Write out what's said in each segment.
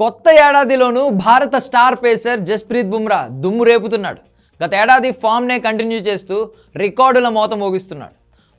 కొత్త ఏడాదిలోనూ భారత star pacer Jasprit Bumrah దుమ్ము రేపుతున్నాడు. గత ఏడాది ఫామ్నే కంటిన్యూ చేస్తూ రికార్డుల మోత మోగిస్తున్నాడు.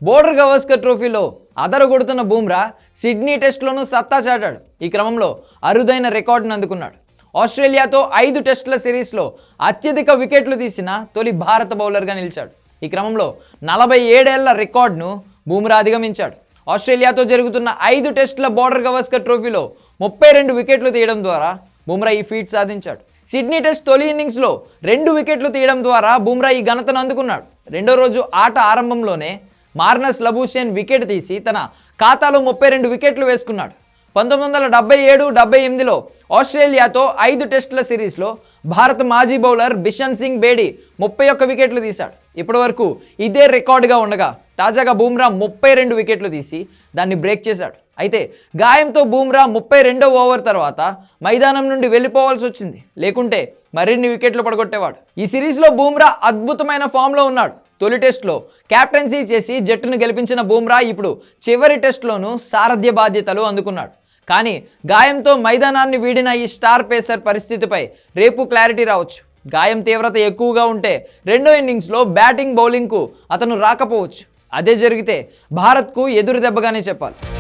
బోర్డర్ గవస్కర్ ట్రోఫీలో అదరగొడుతున్న బుమ్రా సిడ్నీ టెస్ట్లోనూ సత్తా చాటాడు. ఈ క్రమంలో అరుదైన రికార్డును అందుకున్నాడు. ఆస్ట్రేలియాతో ఐదు టెస్టుల సిరీస్లో అత్యధిక వికెట్లు తీసిన తొలి భారత బౌలర్గా నిలిచాడు. ఈ క్రమంలో నలభై ఏడేళ్ళ రికార్డును బుమ్రా అధిగమించాడు. ఆస్ట్రేలియాతో జరుగుతున్న ఐదు టెస్టుల బోర్డర్ గవస్కర్ ట్రోఫీలో ముప్పై రెండు వికెట్లు తీయడం ద్వారా బుమ్రా ఈ ఫీట్ సాధించాడు. సిడ్నీ టెస్ట్ తొలి ఇన్నింగ్స్లో రెండు వికెట్లు తీయడం ద్వారా బుమ్రా ఈ ఘనతను అందుకున్నాడు. రెండో రోజు ఆట ఆరంభంలోనే మార్నస్ లబూషేన్ వికెట్ తీసి తన ఖాతాలో ముప్పై రెండు వికెట్లు వేసుకున్నాడు. పంతొమ్మిది వందల డెబ్బై ఏడు డెబ్బై ఎనిమిదిలో ఆస్ట్రేలియాతో ఐదు టెస్టుల సిరీస్లో భారత మాజీ బౌలర్ బిషన్ సింగ్ బేడి ముప్పై ఒక్క వికెట్లు తీశాడు. ఇప్పటివరకు ఇదే రికార్డుగా ఉండగా తాజాగా బూమ్రా ముప్పై రెండు వికెట్లు తీసి దాన్ని బ్రేక్ చేశాడు. అయితే గాయంతో బూమ్రా ముప్పై రెండో ఓవర్ తర్వాత మైదానం నుండి వెళ్ళిపోవాల్సి వచ్చింది. లేకుంటే మరిన్ని వికెట్లు పడగొట్టేవాడు. ఈ సిరీస్లో బూమ్రా అద్భుతమైన ఫామ్లో ఉన్నాడు. తొలి టెస్ట్లో కెప్టెన్సీ చేసి జట్టును గెలిపించిన బూమ్రా ఇప్పుడు చివరి టెస్ట్లోనూ సారథ్య బాధ్యతలు అందుకున్నాడు. కానీ గాయంతో మైదానాన్ని వీడిన ఈ స్టార్ పేసర్ పరిస్థితిపై రేపు క్లారిటీ రావచ్చు. గాయం తీవ్రత ఎక్కువగా ఉంటే రెండో ఇన్నింగ్స్లో బ్యాటింగ్ బౌలింగ్కు అతను రాకపోవచ్చు. అదే జరిగితే భారత్కు ఎదురు దెబ్బగానే చెప్పాలి.